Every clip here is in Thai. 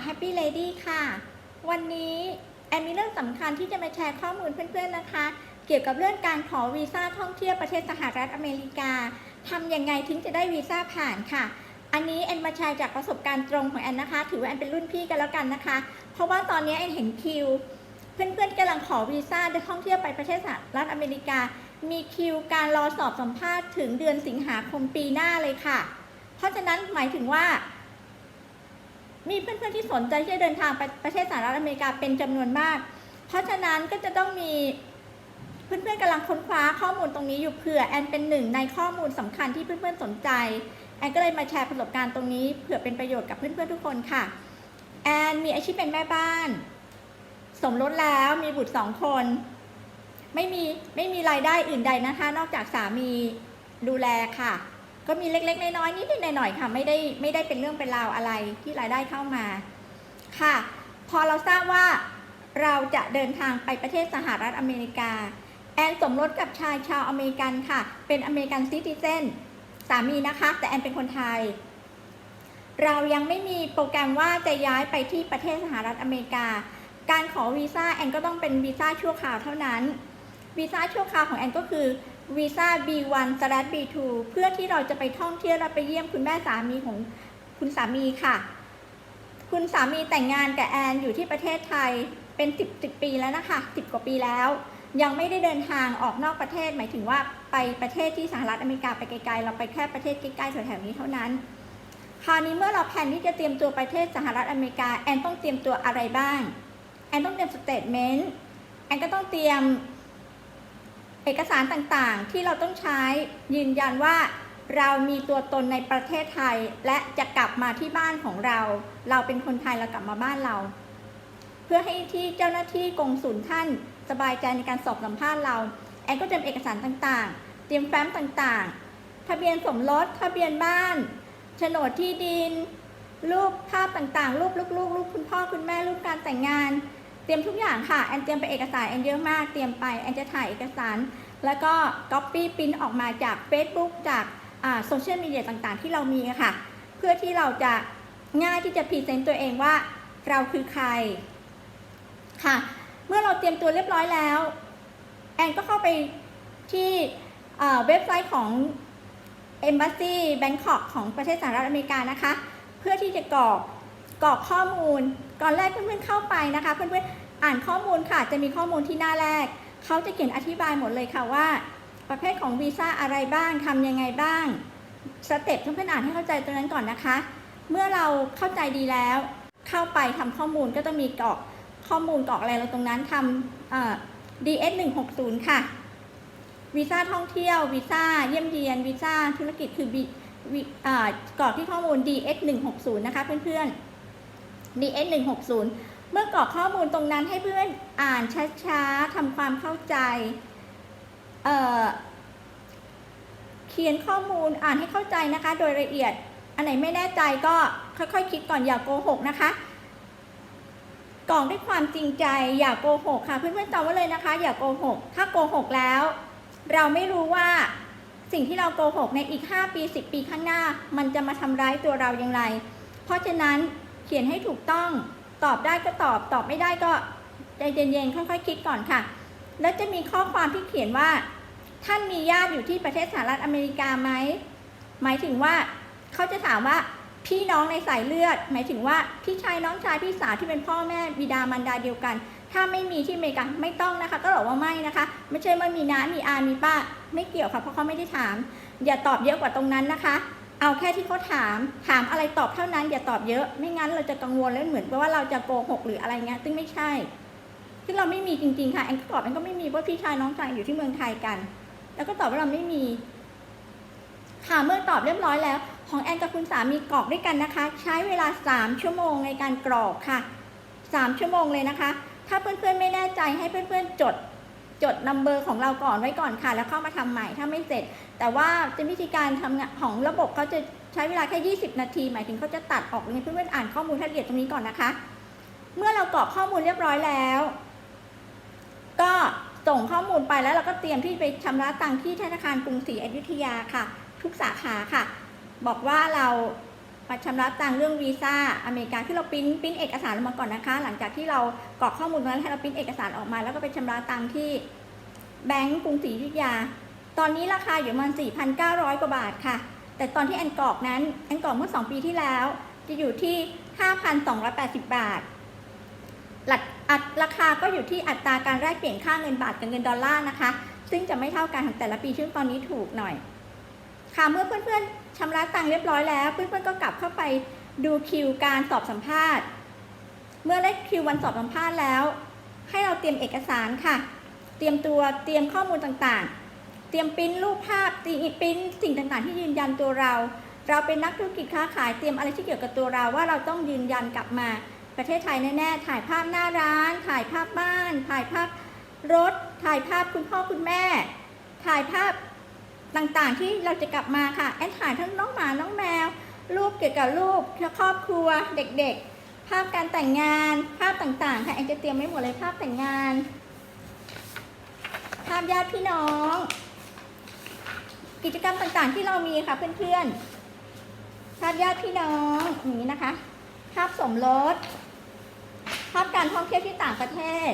แอนนาอะแฮปปี้เลดี้ค่ะ วันนี้แอนมีเรื่องสำคัญที่จะมาแชร์ข้อมูลเพื่อนๆนะคะ เกี่ยวกับเรื่องการขอวีซ่าท่องเที่ยวประเทศสหรัฐอเมริกาทำยังไงถึงจะได้วีซ่าผ่านค่ะ อันนี้แอนมาแชร์จากประสบการณ์ตรงของแอนนะคะ ถือว่าแอนเป็นรุ่นพี่กันแล้วกันนะคะ เพราะว่าตอนนี้แอนเห็นคิว เพื่อนๆกำลังขอวีซ่าเดินท่องเที่ยวไปประเทศสหรัฐอเมริกา มีคิวการรอสอบสัมภาษณ์ถึงเดือนสิงหาคมปีหน้าเลยค่ะ เพราะฉะนั้นหมายถึงว่า มีเพื่อนๆที่สนใจที่จะเดินทางไปประเทศสหรัฐอเมริกาเป็นจำนวนมาก เพราะฉะนั้นก็จะต้องมีเพื่อนๆกำลังค้นคว้าข้อมูลตรงนี้อยู่เผื่อแอนเป็นหนึ่งในข้อมูลสำคัญที่เพื่อนๆสนใจแอนก็เลยมาแชร์ประสบการณ์ตรงนี้เผื่อเป็นประโยชน์กับเพื่อนๆทุกคนค่ะ แอนมีอาชีพเป็นแม่บ้าน สมรสแล้วมีบุตรสองคน ไม่มีไม่มีรายได้อื่นใดนะคะ นอกจากสามีดูแลค่ะ ก็มีเล็กๆ น้อยๆนิดๆหน่อยๆค่ะ ไม่ได้ไม่ได้เป็นเรื่องเป็นราวอะไรที่รายได้เข้ามาค่ะ พอเราทราบว่าเราจะเดินทางไปประเทศสหรัฐอเมริกา แอนสมรสกับชายชาวอเมริกันค่ะ เป็นอเมริกันซิติเซนสามีนะคะ แต่แอนเป็นคนไทย เรายังไม่มีโปรแกรมว่าจะย้ายไปที่ประเทศสหรัฐอเมริกา การขอวีซ่าแอนก็ต้องเป็นวีซ่าชั่วคราวเท่านั้นวีซ่าชั่วคราวของแอนก็คือ วีซ่า B1 สลัด B2 เพื่อที่เราจะไปท่องเที่ยวและไปเยี่ยมคุณแม่สามีของคุณสามีค่ะ คุณสามีแต่งงานกับแอนอยู่ที่ประเทศไทยเป็น 10 10 ปีแล้วนะคะ 10 กว่าปีแล้ว ยังไม่ได้เดินทางออกนอกประเทศ หมายถึงว่าไปประเทศที่สหรัฐอเมริกาไปไกลๆ เราไปแค่ประเทศใกล้ๆแถวๆนี้เท่านั้น คราวนี้เมื่อเราแผนที่จะเตรียมตัวไปประเทศสหรัฐอเมริกาแอนต้องเตรียมตัวอะไรบ้าง แอนต้องเตรียมสเตทเมนต์ แอนก็ต้องเตรียม อกสารต่างๆ ที่เราต้องใช้ยืนยันว่า เรามีตัวตนในประเทศไทย และจะกลับมาที่บ้านของเรา เราเป็นคนไทยเรากลับมาบ้านเรา เพื่อให้ที่เจ้าหน้าที่กงสุลท่านสบายใจในการสอบสัมภาษณ์เราแอนก็เตรียมเอกสารต่างๆ เตรียมแฟ้มต่างๆ ทะเบียนสมรสทะเบียนบ้านโฉนดที่ดิน รูปภาพต่างๆ รูปลูกๆรูปคุณพ่อคุณแม่รูปการแต่งงาน ตรียมทุกอย่างค่ะแอนเตรียมไปเอกสารแอนเยอะมากเตรียมไปแอนจะถ่ายเอกสาร แล้วก็ก๊อปปี้พิมพ์ออกมาจาก Facebook จากโซเชียลมีเดียต่างๆ ที่เรามีค่ะ เพื่อที่เราจะง่ายที่จะพรีเซนต์ตัวเองว่าเราคือใครค่ะ เมื่อเราเตรียมตัวเรียบร้อยแล้ว แอนก็เข้าไปที่เอ่อเว็บไซต์ของ Embassy Bangkok ของประเทศสหรัฐอเมริกานะคะ เพื่อที่จะกรอกกรอกข้อมูล ก่อนแรกเพื่อนๆเข้าไปนะคะ เพื่อนๆอ่านข้อมูลค่ะ จะมีข้อมูลที่หน้าแรก เขาจะเขียนอธิบายหมดเลยค่ะว่า ประเภทของวีซ่าอะไรบ้างทำยังไงบ้าง สเต็ปเพื่อนๆอ่านให้เข้าใจตรงนั้นก่อนนะคะ เมื่อเราเข้าใจดีแล้ว เข้าไปทำข้อมูลก็ต้องมีกรอกข้อมูลกรอกอะไรเราตรงนั้นทำเอ่อ DS 160ค่ะวีซ่าท่องเที่ยววีซ่าเยี่ยมเยียนวีซ่าธุรกิจคือวีวีอ่ากรอกที่ข้อมูล DS 160นะคะเพื่อนๆ DS 160 เมื่อกรอกข้อมูลตรงนั้นให้เพื่อนอ่านช้าๆทำความเข้าใจเเขียนข้อมูลอ่านให้เข้าใจนะคะ โดยละเอียด อันไหนไม่แน่ใจก็ค่อยๆคิดก่อนอย่าโกหกนะคะกรอกด้วยความจริงใจอย่าโกหกค่ะ เพื่อนๆจำไว้เลยนะคะ อย่าโกหก ถ้าโกหกแล้ว เราไม่รู้ว่าสิ่งที่เราโกหกในอีก 5 ปี 10 ปีข้างหน้า มันจะมาทำร้ายตัวเราอย่างไร เพราะฉะนั้น ขียนให้ถูกต้อง ตอบได้ก็ตอบ ตอบไม่ได้ก็ใจเย็นๆ ค่อยๆ คิดก่อนค่ะ แล้วจะมีข้อความที่เขียนว่า ท่านมีญาติอยู่ที่ประเทศสหรัฐอเมริกาไหม หมายถึงว่าเขาจะถามว่าพี่น้องในสายเลือด หมายถึงว่าพี่ชายน้องชายพี่สาวที่เป็นพ่อแม่บิดามารดาเดียวกัน ถ้าไม่มีที่อเมริกาไม่ต้องนะคะ ก็บอกว่าไม่นะคะ ไม่ใช่ว่ามีน้ามีอามีป้า ไม่เกี่ยวค่ะ เพราะเขาไม่ได้ถาม อย่าตอบเยอะกว่าตรงนั้นนะคะ เอาแค่ที่เขาถาม ถามอะไรตอบเท่านั้นอย่าตอบเยอะ ไม่งั้นเราจะกังวลแล้วเหมือนว่าเราจะโกหกหรืออะไรเงี้ยซึ่งไม่ใช่ซึ่งเราไม่มีจริงๆค่ะแอนก็ตอบแอนก็ไม่มีว่าะพี่ชายน้องชายอยู่ที่เมืองไทยกัน แล้วก็ตอบว่าเราไม่มี ค่ะเมื่อตอบเรียบร้อยแล้ว ของแอนกับคุณสามีกรอกด้วยกันนะคะ ใช้เวลา 3 ชั่วโมงในการกรอกค่ะ 3 ชั่วโมงเลยนะคะ ถ้าเพื่อนๆไม่แน่ใจให้เพื่อนๆจด จดนัมเบอร์ของเราก่อนไว้ก่อนค่ะ แล้วเข้ามาทำใหม่ถ้าไม่เสร็จ แต่ว่าจะวิธีการทำงานของระบบเขาจะใช้เวลาแค่ 20 นาที หมายถึงเขาจะตัดออกเลยเพื่อนๆอ่านข้อมูลละเอียดตรงนี้ก่อนนะคะ เมื่อเรากรอกข้อมูลเรียบร้อยแล้ว ก็ส่งข้อมูลไปแล้วเราก็เตรียมที่ไปชำระตังค์ที่ธนาคารกรุงศรีอยุธยาค่ะ ทุกสาขาค่ะ บอกว่าเรา มาชำระตังเรื่องวีซ่าอเมริกาที่เราปริ้นปริ้นเอกสารมาก่อนนะคะ หลังจากที่เรากรอกข้อมูลนั้นให้เราปริ้นเอกสารออกมา แล้วก็ไปชำระตังที่แบงก์กรุงศรีอยุธยา ตอนนี้ราคาอยู่ประมาณ4,900 กว่าบาทค่ะ แต่ตอนที่แอนกรอกนั้นแอนกรอกเมื่อ 2 ปีที่แล้ว จะอยู่ที่ 5,280 บาทหลักอัตราคาก็อยู่ที่อัตราการแลกเปลี่ยนค่าเงินบาทกับเงินดอลลาร์นะคะ ซึ่งจะไม่เท่ากันของแต่ละปีซึ่งตอนนี้ถูกหน่อย ค่ะเมื่อเพื่อนๆ ชำระตังค์เรียบร้อยแล้ว เพื่อนๆก็กลับเข้าไปดูคิวการสอบสัมภาษณ์ เมื่อได้คิววันสอบสัมภาษณ์แล้ว ให้เราเตรียมเอกสารค่ะ เตรียมตัวเตรียมข้อมูลต่างๆ เตรียมปริ้นรูปภาพปริ้นสิ่งต่างๆ ที่ยืนยันตัวเรา เราเป็นนักธุรกิจค้าขายเตรียมอะไรที่เกี่ยวกับตัวเราว่าเราต้องยืนยันกลับมาประเทศไทยแน่ๆ ถ่ายภาพหน้าร้าน ถ่ายภาพบ้าน ถ่ายภาพรถ ถ่ายภาพคุณพ่อคุณแม่ ถ่ายภาพ ต่างๆ ที่เราจะกลับมาค่ะ แอนถ่ายทั้งน้องหมา น้องแมว รูปเกี่ยวกับรูปครอบครัว เด็กๆ ภาพการแต่งงาน ภาพต่างๆ ค่ะ แอนจะเตรียมไว้หมดเลยภาพแต่งงาน ภาพญาติพี่น้อง กิจกรรมต่างๆ ที่เรามีค่ะเพื่อนๆ ภาพญาติพี่น้องอย่างนี้นะคะ ภาพสมรส ภาพการท่องเที่ยวที่ต่างประเทศ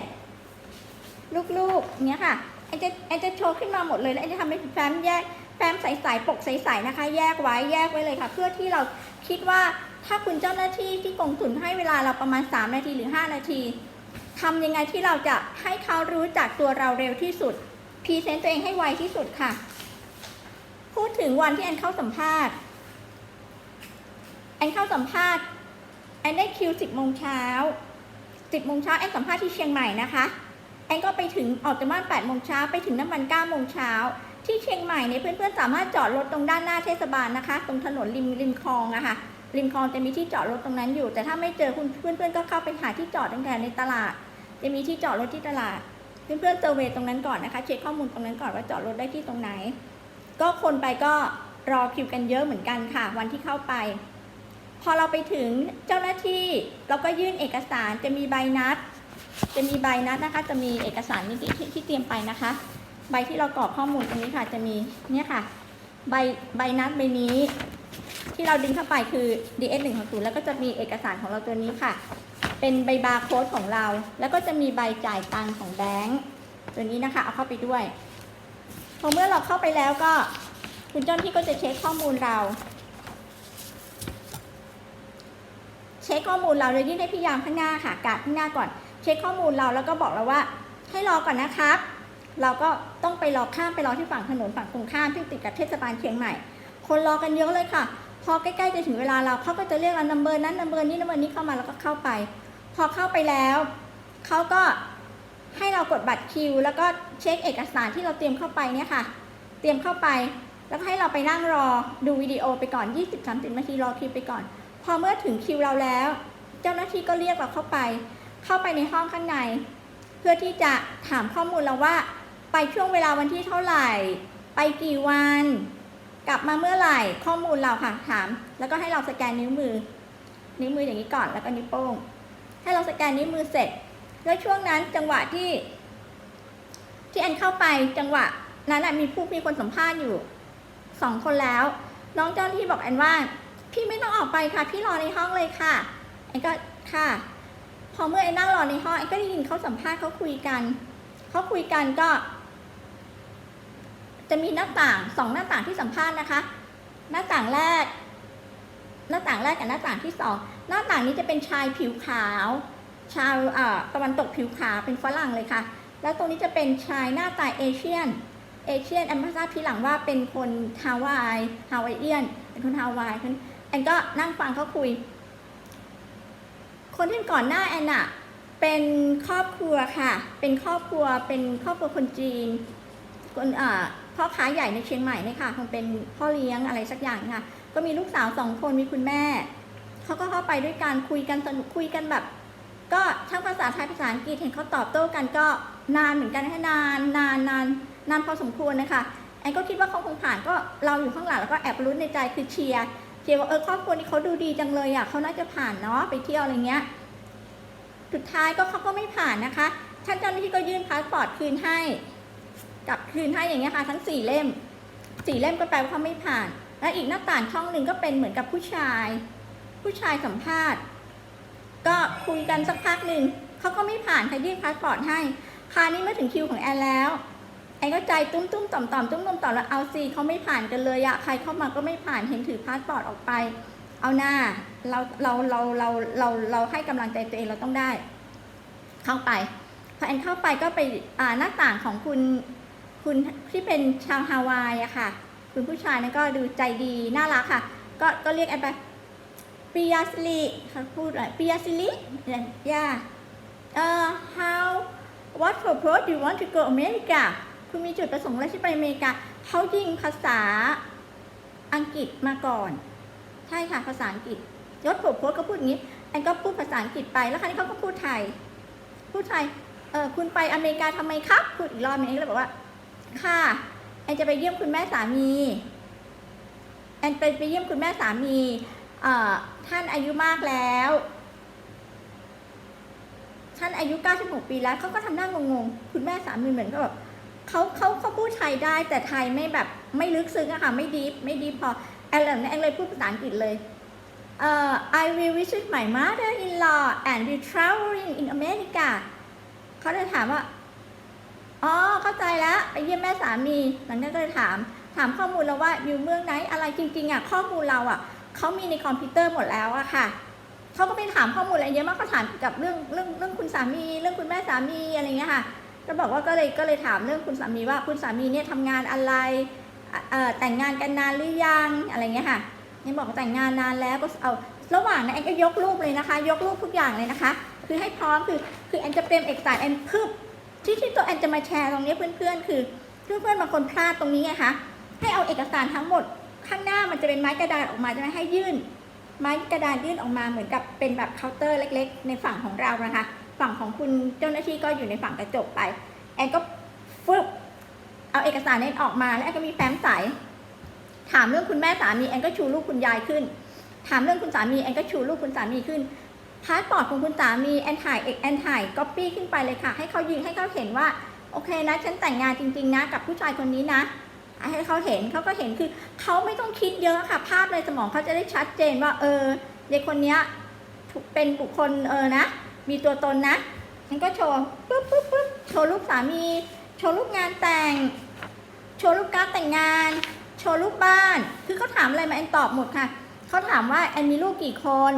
ลูกๆเนี้ยค่ะ แอนจะแอนจะโชว์ขึ้นมาหมดเลยแล้วแอนจะทำเป็นแฟ้มแยกแฟ้มใสๆปกใสๆนะคะ แยกไว้แยกไว้เลยค่ะ เพื่อที่เราคิดว่าถ้าคุณเจ้าหน้าที่ที่กงสุลให้เวลาเราประมาณ 3 นาทีหรือ 5 นาทีทำยังไงที่เราจะให้เขารู้จักตัวเราเร็วที่สุดพรีเซนต์ตัวเองให้ไวที่สุดค่ะ พูดถึงวันที่แอนเข้าสัมภาษณ์ แอนเข้าสัมภาษณ์ แอนได้คิว 10โมงเช้า10โมงเช้าแอนสัมภาษณ์ที่เชียงใหม่นะคะ แอนก็ไปถึงออกจากบ้าน8โมงเช้าไปถึงน้ำมัน9โมงเช้าที่เชียงใหม่เนี่ยเพื่อนๆสามารถจอดรถตรงด้านหน้าเทศบาลนะคะ ตรงถนนริมริมคลองอะค่ะริมคลองจะมีที่จอดรถตรงนั้นอยู่ แต่ถ้าไม่เจอคุณเพื่อนๆก็เข้าไปหาที่จอดตั้งแต่ในตลาด จะมีที่จอดรถที่ตลาด เพื่อนๆเซอร์เวยตรงนั้นก่อนนะคะ เช็คข้อมูลตรงนั้นก่อนว่าจอดรถได้ที่ตรงไหน ก็คนไปก็รอคิวกันเยอะเหมือนกันค่ะ วันที่เข้าไป พอเราไปถึงเจ้าหน้าที่เราก็ยื่นเอกสารจะมีใบนัด จะมีใบนัดนะคะ จะมีเอกสารนี้ที่ที่เตรียมไปนะคะ ใบที่เรากรอกข้อมูลตรงนี้ค่ะ จะมีเนี่ยค่ะ ใบใบนัดใบนี้ ที่เราดึงเข้าไปคือ DS 1 6 0แล้วก็จะมีเอกสารของเราตัวนี้ค่ะ เป็นใบบาร์โค้ดของเรา แล้วก็จะมีใบจ่ายตังของแบงก์ตัวนี้นะคะ เอาเข้าไปด้วยพอเมื่อเราเข้าไปแล้วก็คุณเจ้าหน้าที่ก็จะเช็คข้อมูลเราเช็คข้อมูลเราเลยยื่นให้พี่ยามข้างหน้าค่ะกาดข้างหน้าก่อน เช็คข้อมูลเราแล้วก็บอกเราว่า ให้รอก่อนนะครับ เราก็ต้องไปรอข้ามไปรอที่ฝั่งถนนฝั่งตรงข้ามที่ติดกับเทศบาลเชียงใหม่ คนรอกันเยอะเลยค่ะ พอใกล้ๆจะถึงเวลาเราเขาก็จะเรียกเรานัมเบอร์นั้นนัมเบอร์นี้นัมเบอร์นี้เข้ามาแล้วก็เข้าไป พอเข้าไปแล้วเขาก็ให้เรากดบัตรคิว แล้วก็เช็คเอกสารที่เราเตรียมเข้าไปเนี่ยค่ะ เตรียมเข้าไป แล้วให้เราไปนั่งรอดูวิดีโอไปก่อน 20-30นาทีรอคิวไปก่อน พอเมื่อถึงคิวเราแล้ว เจ้าหน้าที่ก็เรียกเราเข้าไป เข้าไปในห้องข้างใน เพื่อที่จะถามข้อมูลเราว่า ไปช่วงเวลาวันที่เท่าไหร่ ไปกี่วัน กลับมาเมื่อไหร่ข้อมูลเราค่ะถาม แล้วก็ให้เราสแกนนิ้วมือ นิ้วมืออย่างนี้ก่อนแล้วก็นิ้วโป้ง ให้เราสแกนนิ้วมือเสร็จ แล้วช่วงนั้นจังหวะที่ ที่แอนเข้าไปจังหวะนั้นน่ะมีผู้มีคนสัมภาษณ์อยู่สองคนแล้ว น้องเจ้าหน้าที่บอกแอนว่า พี่ไม่ต้องออกไปค่ะ พี่รอในห้องเลยค่ะแอนก็ค่ะ พอเมื่อแอนนั่งรอในห้องแอนก็ได้ยินเขาสัมภาษณ์เขาคุยกันเขาคุยกันก็ จะมีหน้าต่างสองหน้าต่างที่สัมภาษณ์นะคะ หน้าต่างแรก หน้าต่างแรกกับหน้าต่างที่สองหน้าต่างนี้จะเป็นชายผิวขาว ชาวเอ่อตะวันตกผิวขาวเป็นฝรั่งเลยค่ะ แล้วตรงนี้จะเป็นชายหน้าตาเอเชียนเอเชียนแอนมาทราทีหลังว่าเป็นคนฮาวายฮาวายเอียนเป็นคนฮาวายคนแอนก็นั่งฟังเขาคุย คนที่ก่อนหน้าแอนอะเป็นครอบครัวค่ะ เป็นครอบครัวเป็นครอบครัวคนจีนคนอ่าพ่อค้าใหญ่ในเชียงใหม่เนี่ยค่ะคงเป็นพ่อเลี้ยงอะไรสักอย่างค่ะ ก็มีลูกสาวสองคนมีคุณแม่เขาก็เข้าไปด้วยกันคุยกันสนุกคุยกันแบบ ก็ทั้งภาษาไทยภาษาอังกฤษเห็นเขาตอบโต้กันก็นานเหมือนกันนะคะนานนานนานนานพอสมควรนะคะแอนก็คิดว่าเขาคงผ่านก็เราอยู่ข้างหลังแล้วก็แอบรุ้นในใจคือเชียร์ เชียร์ว่าเออครอบครัวนี้เขาดูดีจังเลยอะเขาน่าจะผ่านเนาะไปเที่ยวอะไรเงี้ย สุดท้ายก็เขาก็ไม่ผ่านนะคะท่านเจ้าหน้าที่ก็ยื่นพาสปอร์ตคืนให้กลับคืนให้อย่างเงี้ยค่ะ ทั้งสี่เล่มสี่เล่มก็แปลว่าเขาไม่ผ่าน แล้วอีกหน้าต่างช่องหนึ่งก็เป็นเหมือนกับผู้ชาย ผู้ชายสัมภาษณ์ ก็คุยกันสักพักหนึ่งเขาก็ไม่ผ่านใครยื่นพาสปอร์ตให้คราวนี้เมื่อถึงคิวของแอนแล้ว แอนก็ใจตุ้มตุ้มต่อมต่อมตุ้มตุ้มต่อมแล้วเอาสิเขาไม่ผ่านกันเลยอะใครเข้ามาก็ไม่ผ่านเห็นถือพาสปอร์ตออกไป เอาหน้าเราเราเราเราเราเราให้กำลังใจตัวเองเราต้องได้ เข้าไปพอแอนเข้าไปก็ไปอ่าหน้าต่างของคุณคุณที่เป็นชาวฮาวายอะค่ะ คุณผู้ชายนั่นก็ดูใจดีน่ารักค่ะ ก็ก็เรียกแอนไปปิยาสิริเขาพูดอะไรปิยาสิริย่าเอ่อ how what purpose do you want to go America คุณมีจุดประสงค์อะไรที่ไปอเมริกาเขายิงภาษาอังกฤษมาก่อน ใช่ค่ะภาษาอังกฤษยศผมโพสก็พูดอย่างนี้แอนก็พูดภาษาอังกฤษไปแล้วคราวนี้เขาก็พูดไทย พูดไทยเออคุณไปอเมริกาทำไมครับพูดอีกรอบนึงแอนก็เลยบอกว่า ค่ะแอนจะไปเยี่ยมคุณแม่สามีแอนไปไปเยี่ยมคุณแม่สามีเอ่อท่านอายุมากแล้วท่านอายุ 96 ปีแล้วเขาก็ทำหน้างงๆ คุณแม่สามีเหมือนก็แบบ เขาเขาเขาพูดไทยได้ แต่ไทยไม่แบบไม่ลึกซึ้งอะค่ะ ไม่ดีไม่ดีพอแอนเลยแอนเลยพูดภาษาอังกฤษเลยเอ่อ I will visit my mother-in-law and be traveling in America เขาเลยถามว่าอ๋อเข้าใจแล้วไปเยี่ยมแม่สามีหลังนั้นก็เลยถามถามข้อมูลเราว่าอยู่เมืองไหนอะไรจริงๆอะข้อมูลเราอะเขามีในคอมพิวเตอร์หมดแล้วอะค่ะเขาก็ไปถามข้อมูลอะไรเยอะมากเขาถามกับเรื่องเรื่องเรื่องคุณสามี เรื่องคุณแม่สามีอะไรเงี้ยค่ะ ก็บอกว่าก็เลยก็เลยถามเรื่องคุณสามีว่าคุณสามีเนี่ยทำงานอะไรเอ่อแต่งงานกันนานหรือยังอะไรเงี้ยค่ะยังบอกแต่งงานนานแล้วก็เอาระหว่างนั้นแอนก็ยกรูปเลยนะคะ ยกรูปทุกอย่างเลยนะคะ คือให้พร้อมคือคือแอนจะเตรียมเอกสารแอนพึบที่ที่ตัวแอนจะมาแชร์ตรงนี้เพื่อนๆ คือเพื่อนๆบางคนพลาดตรงนี้ไงคะให้เอาเอกสารทั้งหมดข้างหน้ามันจะเป็นไม้กระดานออกมาใช่ไหมให้ยื่น ไม้กระดานยื่นออกมาเหมือนกับเป็นแบบเคาน์เตอร์เล็ก ๆ ในฝั่งของเรานะคะ ฝั่งของคุณเจ้าหน้าที่ก็อยู่ในฝั่งกระจกไป แอนก็ฟึบเอาเอกสารนั้นออกมาแล้วแอนก็มีแฟ้มใสถามเรื่องคุณแม่สามีแอนก็ชูรูปคุณยายขึ้น ถามเรื่องคุณสามีแอนก็ชูรูปคุณสามีขึ้นพาสปอร์ตของคุณสามีแอนถ่ายเอกแอนถ่ายก๊อปปี้ขึ้นไปเลยค่ะ ให้เขายิงให้เขาเห็นว่าโอเคนะฉันแต่งงานจริง ๆ นะ กับผู้ชายคนนี้นะ ให้เขาเห็นเขาก็เห็นคือเขาไม่ต้องคิดเยอะค่ะ ภาพในสมองเขาจะได้ชัดเจนว่า เออเด็กคนนี้เป็นบุคคลเออนะ มีตัวตนนะฉันก็โชว์ปุ๊บปุ๊บปุ๊บโชว์รูปสามี โชว์รูปงานแต่ง โชว์รูปการแต่งงาน โชว์รูปบ้าน คือเขาถามอะไรมาแอนตอบหมดค่ะเขาถามว่าแอนมีลูกกี่คน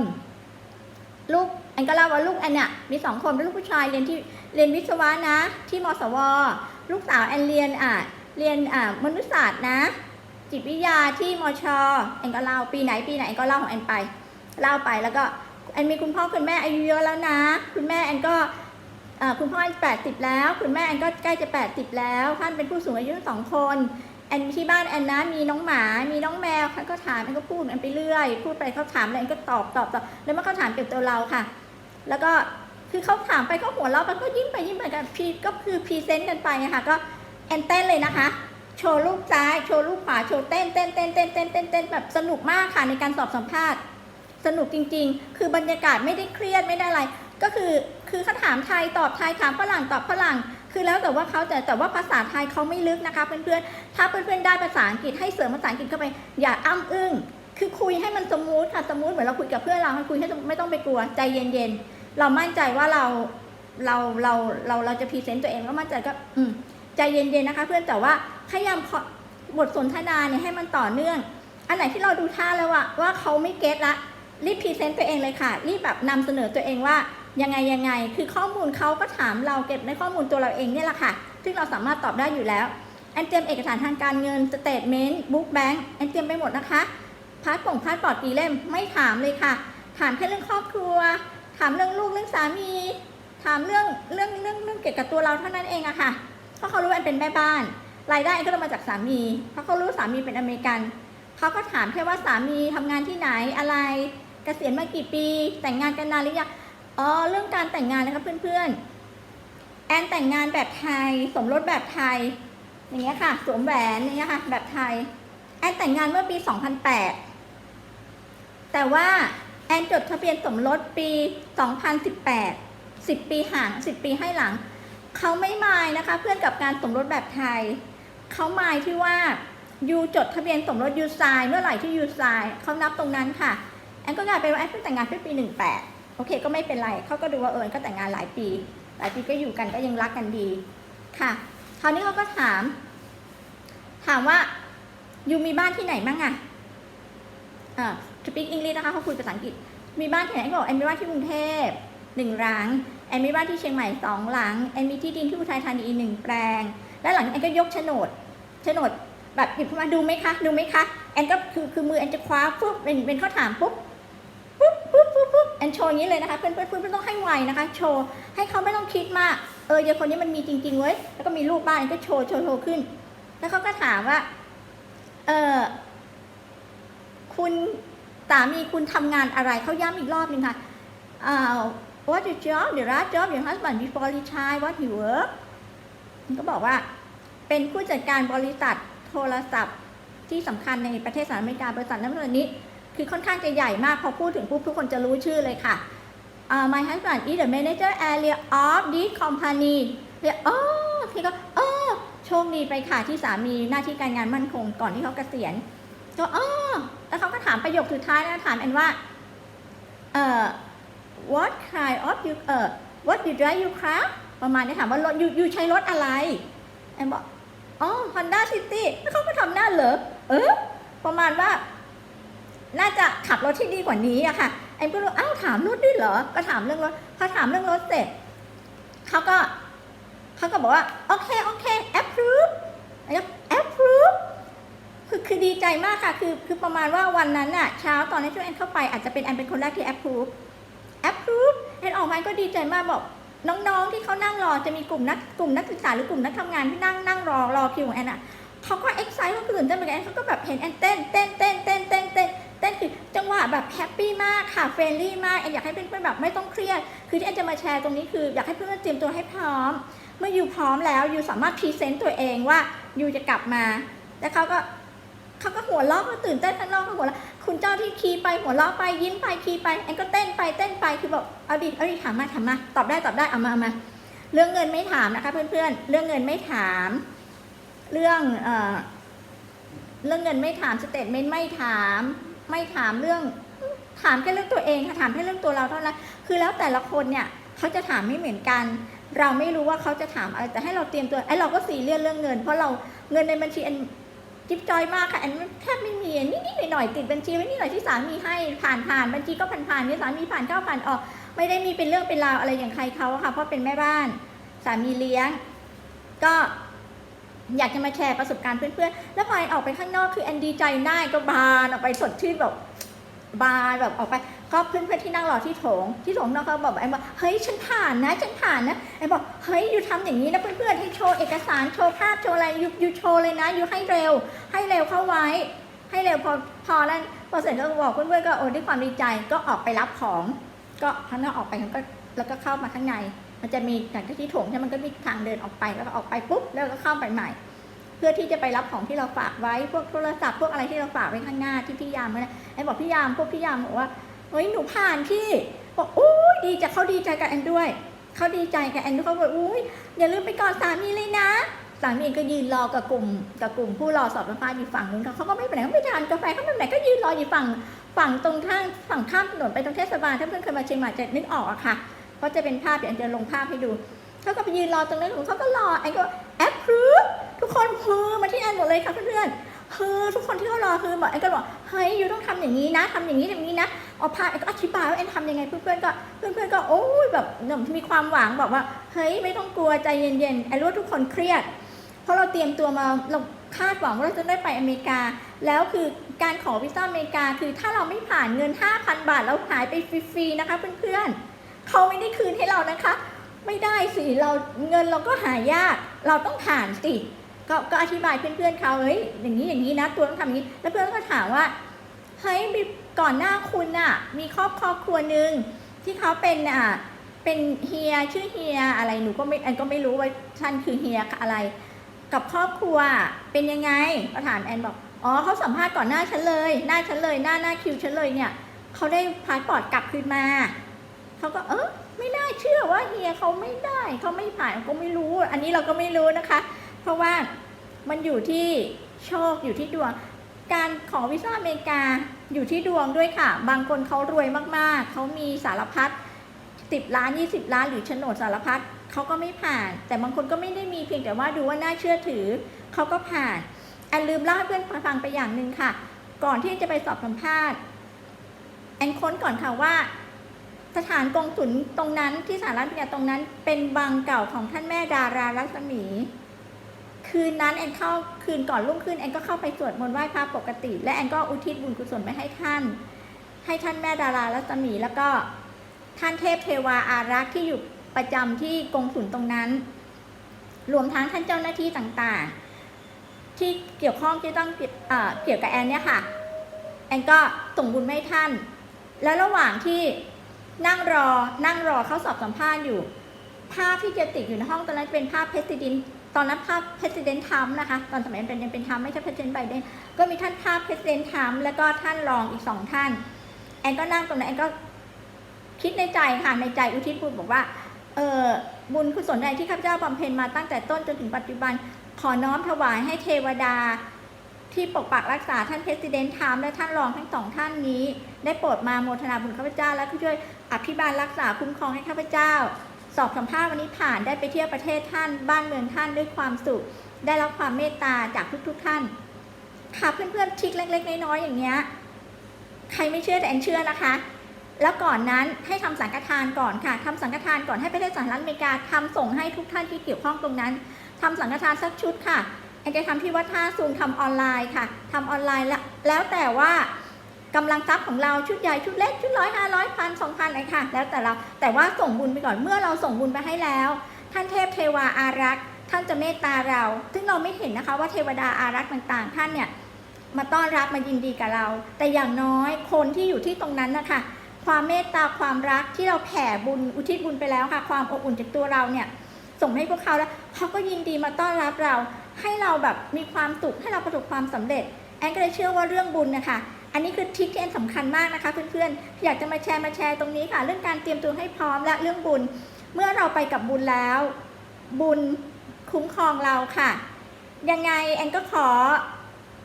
ลูกแอนก็เล่าว่าลูกแอนเนี่ยมีสองคนเป็นลูกผู้ชายเรียนที่เรียนวิศวะนะ ที่มสวลูกสาวแอนเรียนอะเรียนอ่ามนุษยศาสตร์นะ จิตวิทยาที่มชแอนก็เล่าปีไหนปีไหนแอนก็เล่าของแอนไป เล่าไปแล้วก็ อนมีคุณพ่อคุณแม่อายุเยอะแล้วนะ คุณแม่แอนก็คุณพ่อแปดสิบแล้ว คุณแม่แอนก็ใกล้จะแปดสิบแล้ว ท่านเป็นผู้สูงอายุทั้งสองคนแอนที่บ้านแอนนะมีน้องหมา มีน้องแมวเขาก็ถามแอนก็พูดแอนไปเรื่อย พูดไปเขาถามอะไรแอนก็ตอบตอบตอบแล้วมันเขาถามเกี่ยวกับตัวเราค่ะ แล้วก็คือเขาถามไปเขาหัวเราะไปก็ยิ้มไปยิ้มไปกันพีก็คือพรีเซนต์กันไปอะค่ะก็แอนเต้นเลยนะคะ โชว์รูปซ้าย โชว์รูปขวา โชว์เต้นเต้นเต้นเต้นเต้นเต้นเต้นแบบสนุกมากค่ะในการสอบสัมภาษณ์ สนุกจริง ๆ คือบรรยากาศไม่ได้เครียดไม่ได้อะไร ก็คือคือเขาถามไทยตอบไทยถามฝรั่งตอบฝรั่ง คือแล้วแต่ว่าเขาแต่แต่ว่าภาษาไทยเขาไม่ลึกนะคะเพื่อนๆถ้าเพื่อนๆได้ภาษาอังกฤษให้เสริมภาษาอังกฤษเข้าไปอย่าอ้ำอึ้งคือคุยให้มันสมูทค่ะสมูทเหมือนเราคุยกับเพื่อนเราให้คุยให้ไม่ต้องไปกลัวใจเย็นๆเรามั่นใจว่าเราเราเราเราเราจะพรีเซนต์ตัวเองก็มั่นใจก็อืมใจเย็นๆนะคะ เพื่อนแต่ว่าพยายามบทสนทนาเนี่ยให้มันต่อเนื่อง อันไหนที่เราดูท่าแล้วอะว่าเขาไม่เก็ตละ รีบพรีเซนต์ตัวเองเลยค่ะ รีบแบบนำเสนอตัวเองว่ายังไงยังไง คือข้อมูลเขาก็ถามเราเก็บในข้อมูลตัวเราเองเนี่ยแหละค่ะ ซึ่งเราสามารถตอบได้อยู่แล้วแอนเตรียมเอกสารทางการเงินสเตทเมนต์บุ๊กแบงค์แอนเตรียมไปหมดนะคะพาสปงพาสปอร์ตกี่เล่มไม่ถามเลยค่ะ ถามแค่เรื่องครอบครัว ถามเรื่องลูกเรื่องสามี ถามเรื่องเรื่องเรื่องเรื่องเกี่ยวกับตัวเราเท่านั้นเองอะค่ะ เพราะเขารู้ว่าแอนเป็นแม่บ้าน รายได้ก็ต้องมาจากสามี เพราะเขารู้สามีเป็นอเมริกัน เขาก็ถามแค่ว่าสามีทำงานที่ไหนอะไร กษียณมากี่ปี แต่งงานกันนานหรือยังอ๋อเรื่องการแต่งงานนะคะเพื่อนๆ แอนแต่งงานแบบไทย สมรสแบบไทย อย่างเงี้ยค่ะ สวมแหวนอย่างเงี้ยค่ะ แบบไทย แอนแต่งงานเมื่อปี 2008 แต่ว่าแอนจดทะเบียนสมรสปี 2018 10 ปีห่าง 10 ปีให้หลัง เขาไม่มายนะคะ เพื่อนกับการสมรสแบบไทย เขามายที่ว่ายูจดทะเบียนสมรสยูไซเมื่อไหร่ที่ยูไซเขานับตรงนั้นค่ะ อนก็กลายเป็นว่าแอนเพิ่งแต่งงานเพิ่งปีหนึ่งแปดโอเค ก็ไม่เป็นไรเขาก็ดูว่าเออแอนก็แต่งงานหลายปี หลายปีก็อยู่กันก็ยังรักกันดีค่ะ คราวนี้เขาก็ถาม ถามว่าอยู่มีบ้านที่ไหนบ้างอะอ่า speak English นะคะเขาคุยภาษาอังกฤษ มีบ้านที่ไหนแอนก็บอกแอนมีบ้านที่กรุงเทพหนึ่งหลังแอนมีบ้านที่เชียงใหม่สองหลังแอนมีที่ดินที่อุทัยธานีอีกหนึ่งแปลง และหลังนั้แอนก็ยกโฉนดโฉนดแบบหยิบขึ้นมาดูไหมคะ ดูไหมคะ แอนก็คือคือมือแอนจะคว้าปุ๊บเป็นเป็นเข้อถามปุ๊บ ปุ๊บปุ๊บปุ๊บปุ๊บแอนโชว์อย่างนี้เลยนะคะเพื่อนเพื่อนเพื่อนต้องให้ไวนะคะ โชว์ให้เขาไม่ต้องคิดมากเออเยายคนนี้มันมีจริงๆเว้ยแล้วก็มีรูปบ้านก็โชว์โชว์โชว์ขึ้น แล้วเขาก็ถามว่าเออคุณสามีคุณทำงานอะไรเขาย้ำอีกรอบหนึ่งค่ะอ่า what your job the last job your husband before retire what he work ก็บอกว่า เป็นผู้จัดการบริษัทโทรศัพท์ที่สำคัญในประเทศสหรัฐอเมริกาบริษัทนั้นบริษัทนี้ คือค่อนข้างจะใหญ่มาก พอพูดถึงปุ๊บทุกคนจะรู้ชื่อเลยค่ะอ่า my husband is the manager area of this company เรียกอ๋อพี่ก็อ๋อโชคดีไปค่ะที่สามีหน้าที่การงานมั่นคงก่อนที่เขาเกษียณก็อ๋อแล้วเขาก็ถามประโยคสุดท้ายนะถามแอนว่าเอ่อ what kind of you เอ่อ what you drive you car ประมาณนี้ถามว่ารถยูยูใช้รถอะไรแอนบอกอ๋อ Honda City แล้วเขาก็ทำหน้าเหรอเออประมาณว่า น่าจะขับรถที่ดีกว่านี้อะค่ะแอนก็รู้อ้าวถามรถด้วยเหรอ ก็ถามเรื่องรถพอถามเรื่องรถเสร็จเขาก็เขาก็บอกว่า โอเค โอเค approve แอนก็ approve คือคือดีใจมากค่ะ คือคือประมาณว่าวันนั้นน่ะเช้าตอนที่ช่วงแอนเข้าไปอาจจะเป็นแอนเป็นคนแรกที่ approve approve แอนออกมาก็ดีใจมากบอกน้องๆที่เขานั่งรอจะมีกลุ่มนักกลุ่มนักศึกษาหรือกลุ่มนักทำงานที่นั่งนั่งรอรอคิวของแอนอะเขาก็ excite เขาตื่นเต้นเหมือนกันแอนเขาก็แบบเห็นแอนเต้นเต้นเต้นเต้นเต้นเต้น ต้นคือจังหวะแบบแฮปปี้มากค่ะเฟรนลี่มากแอนอยากให้เพื่อนๆแบบไม่ต้องเครียด คือที่แอนจะมาแชร์ตรงนี้คืออยากให้เพื่อนๆเตรียมตัวให้พร้อม เมื่ออยู่พร้อมแล้วอยู่สามารถพรีเซนต์ตัวเองว่าอยู่จะกลับมาแล้วเขาก็เขาก็หัวเราะก็ตื่นเต้นข้างนอกก็หัวเราะคุณเจ้าที่คีไปหัวเราะไปยิ้มไปคีไปแอนก็เต้นไปเต้นไปคือบอกเอาดิเอาดิถามมาถามมาตอบได้ตอบได้เอามาเอามาเรื่องเงินไม่ถามนะคะ เพื่อนๆ เรื่องเงินไม่ถาม เรื่องเอ่อเรื่องเงินไม่ถามสเตทเมนต์ไม่ถาม ไม่ถามเรื่อง ถามแค่เรื่องตัวเองค่ะถามแค่เรื่องตัวเราเท่านั้นคือแล้วแต่ละคนเนี่ยเขาจะถามไม่เหมือนกัน เราไม่รู้ว่าเขาจะถามอะไรแต่ให้เราเตรียมตัวไอ้เราก็สีเรียสเรื่องเงิน เพราะเราเงินในบัญชีอันจิ๊บจอยมากค่ะอันแทบไม่มีนิดๆหน่อยๆติดบัญชีไว้นิดหน่อยที่สามีให้ผ่านผ่านบัญชีก็ผ่านผ่านเนี่ยสามีผ่านเข้าผ่านออก ไม่ได้มีเป็นเรื่องเป็นราวอะไรอย่างใครเขาอะค่ะเพราะเป็นแม่บ้าน สามีเลี้ยง ก็ อยากจะมาแชร์ประสบการณ์เพื่อนๆ แล้วพอแอนออกไปข้างนอกคือแอนดีใจหน้ก็บานออกไปสดชื่นแบบบานแบบออกไปก็เพื่อนๆที่นั่งรอที่โถงที่โถงน้องเขาบอกแอนบอกเฮ้ยฉันผ่านนะฉันผ่านนะแอนบอกเฮ้ยอยู่ทำอย่างนี้นะเพื่อนๆให้โชว์เอกสารโชว์ภาพโชว์อะไรอยู่อยู่โชว์เลยนะอยู่ให้เร็ว ให้เร็วเข้าไว้ ให้เร็วพอพอแล้วพอเสร็จก็บอกเพื่อนๆก็โอ้ด้วยความดีใจก็ออกไปรับของ ก็ข้างนอกออกไปเขาก็แล้วก็เข้ามาข้างใน มันจะมีจากที่ถงใช่ไหมมันก็มีทางเดินออกไปแล้วก็ออกไปปุ๊บแล้วก็เข้าไปใหม่ เพื่อที่จะไปรับของที่เราฝากไว้พวกโทรศัพท์พวกอะไรที่เราฝากไว้ข้างหน้าที่พี่ยามเนี่ยไอ้บอกพี่ยามพวกพี่ยามบอกว่าเฮ้ยหนูผ่านพี่บอกอู้ยดีใจเขาดีใจกับแอนด้วยเขาดีใจกับแอนด้วยเขาบอกอุ้ยอย่าลืมไปกอดสามีเลยนะสามีเองก็ยืนรอกับกลุ่มกับกลุ่มผู้รอสอบสัมภาษณ์อยู่ฝั่งนู้นเขาก็ไม่ไปไหนเขาไม่ทานกาแฟเขาไม่ไปไหนก็ยืนรออยู่ฝั่งฝั่งตรงข้างฝั่งข้ามถนนไปตรงเทศบาลถ้าเพื่อนเคยมาเชียงใหม่จะนึกออกอะค่ะ เพราะจะเป็นภาพเดี๋ยวอันจะลงภาพให้ดูเขาก็ไปยืนรอตรงนั้นของเขาก็รอไอ้ก็แอปพรูทุกคนฮือมาที่แอนหมดเลยค่ะเพื่อนๆฮือทุกคนที่เขารอคือบอกไอ้ก็บอกเฮ้ยยูต้องทำอย่างนี้นะทำอย่างนี้อย่างนี้นะเอาพาไอ้ก็อธิบายว่าแอนทำยังไงเพื่อนๆก็เพื่อนๆก็โอ้ยแบบมีความหวังบอกว่าเฮ้ยไม่ต้องกลัวใจเย็นๆไอ้รู้ว่าทุกคนเครียด เพราะเราเตรียมตัวมาเราคาดหวังว่าเราจะได้ไปอเมริกา แล้วคือการขอวีซ่าอเมริกา คือถ้าเราไม่ผ่านเงิน 5,000 บาทเราหายไปฟรีๆนะคะเพื่อนๆ เขาไม่ได้คืนให้เรานะคะ ไม่ได้สิเราเงินเราก็หายาก เราต้องผ่านสิก็ก็อธิบายเพื่อนๆเขาเฮ้ยอย่างนี้อย่างนี้นะตัวต้องทำอย่างนี้ แล้วเพื่อนก็ถามว่าเฮ้ยก่อนหน้าคุณอะมีครอบครอบครัวหนึ่งที่เขาเป็นอะเป็นเฮียชื่อเฮียอะไรหนูก็ไม่แอนก็ไม่รู้ว่าท่านคือเฮียอะไร กับครอบครัวเป็นยังไงก็ถามแอนบอกอ๋อเขาสัมภาษณ์ก่อนหน้าฉันเลย หน้าฉันเลยหน้าหน้าคิวฉันเลยเนี่ยเขาได้พาสปอร์ตกลับคืนมา เขาก็เออไม่น่าเชื่อว่าเฮียเขาไม่ได้เขาไม่ผ่านก็ไม่รู้ อันนี้เราก็ไม่รู้นะคะ เพราะว่ามันอยู่ที่โชคอยู่ที่ดวง การขอวีซ่าอเมริกาอยู่ที่ดวงด้วยค่ะ บางคนเขารวยมากๆ เขามีสารพัด10ล้าน20ล้านหรือโฉนดสารพัดเขาก็ไม่ผ่าน แต่บางคนก็ไม่ได้มีเพียงแต่ว่าดูว่าน่าเชื่อถือเขาก็ผ่านแอนลืมเล่าให้เพื่อนฟังไปอย่างหนึ่งค่ะ ก่อนที่จะไปสอบสัมภาษณ์แอนค้นก่อนค่ะว่า สถานกงสุลตรงนั้นที่สหรัฐอเมริกาตรงนั้น เป็นบังเก่าของท่านแม่ดารารัศมี คืนนั้นแอนเข้าคืนก่อนรุ่งขึ้นแอนก็เข้าไปสวดมนต์ไหว้พระปกติ และแอนก็อุทิศบุญกุศลไปให้ท่าน ให้ท่านแม่ดารารัศมี แล้วก็ท่านเทพเทวาอารักษ์ที่อยู่ประจำที่กงสุลตรงนั้น รวมทั้งท่านเจ้าหน้าที่ต่างๆ ที่เกี่ยวข้องที่ต้องเกี่ยวเอ่อเกี่ยวกับแอนเนี่ยค่ะ แอนก็ส่งบุญให้ท่าน แล้วระหว่างที่ นั่งรอ นั่งรอเขาสอบสัมภาษณ์อยู่ ภาพที่จะติดอยู่ในห้องตอนนั้นเป็นภาพเพส i ิด n ตอนนั้นภาพเพส i ิด n ทัมนะคะ ตอนสมัยเป็นยังเป็นทัมไม่ใช่เพส i ิด n ไบเดนก็มีท่านภาพเพส i ิด n ทัมแล้วก็ท่านรองอีกสองท่าน แอนก็นั่งตรงนั้นแอนก็คิดในใจค่ะ ในใจอุทิศบุญบอกว่า เออบุญกุศลใดที่ข้าพเจ้าบำเพ็ญมาตั้งแต่ต้นจนถึงปัจจุบัน ขอน้อมถวายให้เทวดา ที่ปกปักรักษาท่านเพส i ิด n ทามและท่านรองทั้งสองท่านนี้ ได้โปรดมาโมทนาบุญข้าพเจ้า และช่วยอภิบาลรักษาคุ้มครองให้ข้าพเจ้า สอบสัมภาษณ์วันนี้ผ่านได้ไปเที่ยวประเทศท่านบ้านเมืองท่านด้วยความสุข ได้รับความเมตตาจากทุก ๆ ท่าน ค่ะเพื่อนๆทิกเล็ก ๆ น้อยๆอย่างเงี้ยใครไม่เชื่อแต่แอนเชื่อนะคะ แล้วก่อนนั้นให้ทำสังฆทานก่อนค่ะทำสังฆทานก่อนให้ประเทศสหรัฐอเมริกาทำส่งให้ทุกท่านที่เกี่ยวข้องตรงนั้นทำสังฆทานสักชุดค่ะ นจะทำที่วัดท่าซูงทำออนไลน์ค่ะทำออนไลน์แล้วแล้วแต่ว่ากำลังทรัพย์ของเราชุดใหญ่ชุดเล็กชุดร้อยห้าร้อยพันสองพันอะไรค่ะ แล้วแต่เราแต่ว่าส่งบุญไปก่อนเมื่อเราส่งบุญไปให้แล้ว ท่านเทพเทวาอารักษ์ท่านจะเมตตาเรา ซึ่งเราไม่เห็นนะคะว่าเทวดาอารักษ์ต่างๆ ท่านเนี่ยมาต้อนรับมายินดีกับเรา แต่อย่างน้อยคนที่อยู่ที่ตรงนั้นนะคะความเมตตาความรักที่เราแผ่บุญอุทิศบุญไปแล้วค่ะ ความอบอุ่นจากตัวเราเนี่ยส่งให้พวกเขาแล้วเขาก็ยินดีมาต้อนรับเรา ให้เราแบบมีความสุขให้เราประสบความสำเร็จ แอนก็เลยเชื่อว่าเรื่องบุญนะคะ อันนี้คือทริคที่แอนสำคัญมากนะคะเพื่อนๆ อยากจะมาแชร์มาแชร์ตรงนี้ค่ะ เรื่องการเตรียมตัวให้พร้อมและเรื่องบุญ เมื่อเราไปกับบุญแล้ว บุญคุ้มครองเราค่ะ ยังไงแอนก็ขอ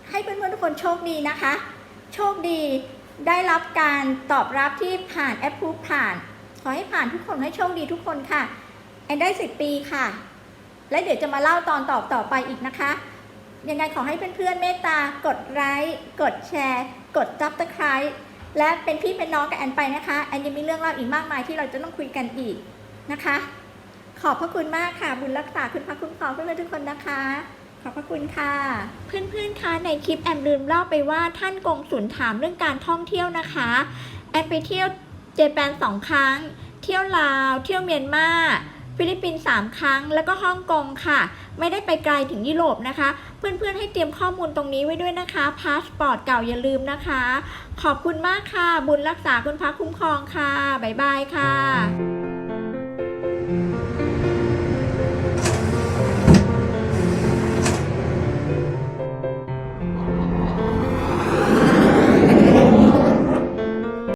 ให้เพื่อนๆทุกคนโชคดีนะคะ โชคดีได้รับการตอบรับที่ผ่านแอปพูผ่าน ขอให้ผ่านทุกคนให้โชคดีทุกคนค่ะ แอนได้สิบปีค่ะ และเดี๋ยวจะมาเล่าตอนตอบต่อไปอีกนะคะ ยังไงขอให้เพื่อนๆเมตตากดไลค์กดแชร์ กดซับสไคร b e และเป็นพี่เป็นน้องกับแอนไปนะคะแอนยังมีเรื่องเล่าอีกมากมายที่เราจะต้องคุยกันอีกนะคะ ขอบพระคุณมากค่ะ บุญรักษาคุณพระคุ้มครองเพื่อนๆทุกคนนะคะ ขอบพระคุณค่ะ เพื่อนๆคะในคลิปแอนลืมเล่าไปว่าท่านกงสุลถามเรื่องการท่องเที่ยวนะคะ แอนไปเที่ยวเจแปนสองครั้ง เที่ยวลาว เที่ยวเมียนมา ฟิลิปปินส์สามครั้ง แล้วก็ฮ่องกงค่ะ ไม่ได้ไปไกลถึงยุโรปนะคะ เพื่อนๆให้เตรียมข้อมูลตรงนี้ไว้ด้วยนะคะ พาสปอร์ตเก่าอย่าลืมนะคะ ขอบคุณมากค่ะ บุญรักษาคุณพระคุ้มครองค่ะ บ๊ายบายค่ะ